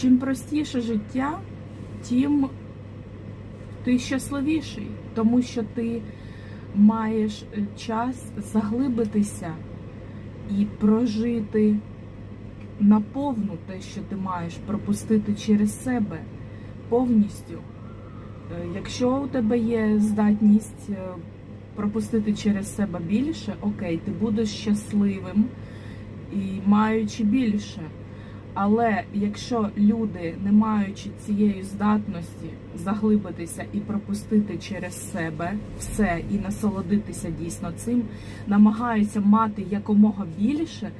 чим простіше життя, тим ти щасливіший, тому що ти маєш час заглибитися і прожити наповну те, що ти маєш, пропустити через себе повністю. Е, Якщо у тебе є здатність е, пропустити через себе більше, окей, ти будеш щасливим і маючи більше. Але якщо люди, не маючи цієї здатності заглибитися і пропустити через себе все і насолодитися дійсно цим, намагаються мати якомога більше,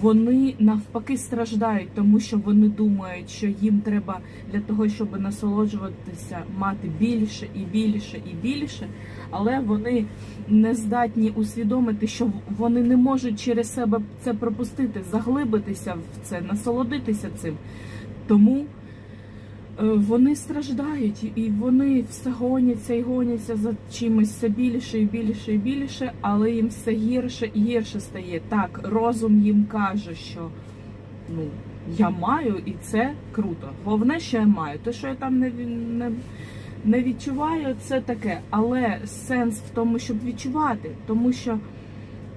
вони навпаки страждають, тому що вони думають, що їм треба для того, щоб насолоджуватися, мати більше і більше і більше, але вони не здатні усвідомити, що вони не можуть через себе це пропустити, заглибитися в це, насолодитися цим. Тому вони страждають, і вони все гоняться і гоняться за чимось все більше і більше і більше, але їм все гірше і гірше стає. Так, розум їм каже, що ну я маю, і це круто. Головне, що я маю. Те, що я там не, не, не відчуваю, це таке. Але сенс в тому, щоб відчувати, тому що.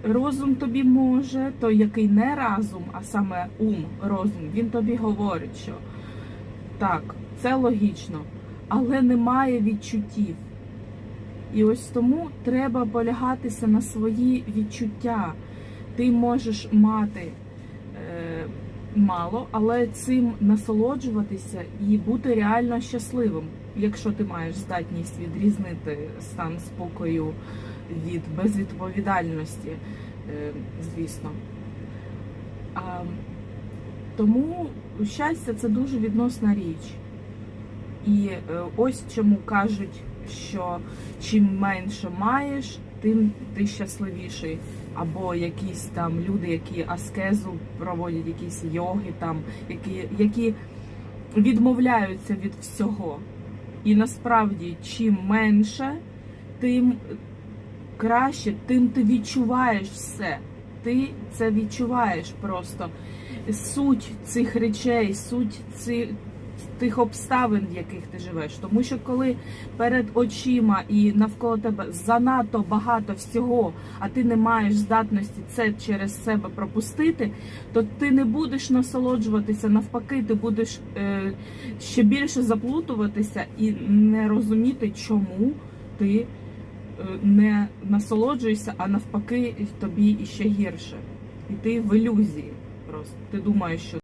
Розум тобі може, той, який не разум, а саме ум, розум, він тобі говорить, що так, це логічно, але немає відчуттів. І ось тому треба полягатися на свої відчуття. Ти можеш мати е, мало, але цим насолоджуватися і бути реально щасливим, якщо ти маєш здатність відрізнити стан спокою від безвідповідальності, е, звісно. А, тому щастя це дуже відносна річ. І е, ось чому кажуть, що чим менше маєш, тим ти щасливіший. Або якісь там люди, які аскезу проводять, якісь йоги, там, які, які відмовляються від всього. І насправді, чим менше, тим краще, тим ти відчуваєш все. Ти це відчуваєш просто. Суть цих речей, суть цих, тих обставин, в яких ти живеш. Тому що коли перед очима і навколо тебе занадто багато всього, а ти не маєш здатності це через себе пропустити, то ти не будеш насолоджуватися. Навпаки, ти будеш е, ще більше заплутуватися і не розуміти, чому ти е, не насолоджуєшся, а навпаки, тобі іще гірше. І ти в ілюзії Ти думаєш, що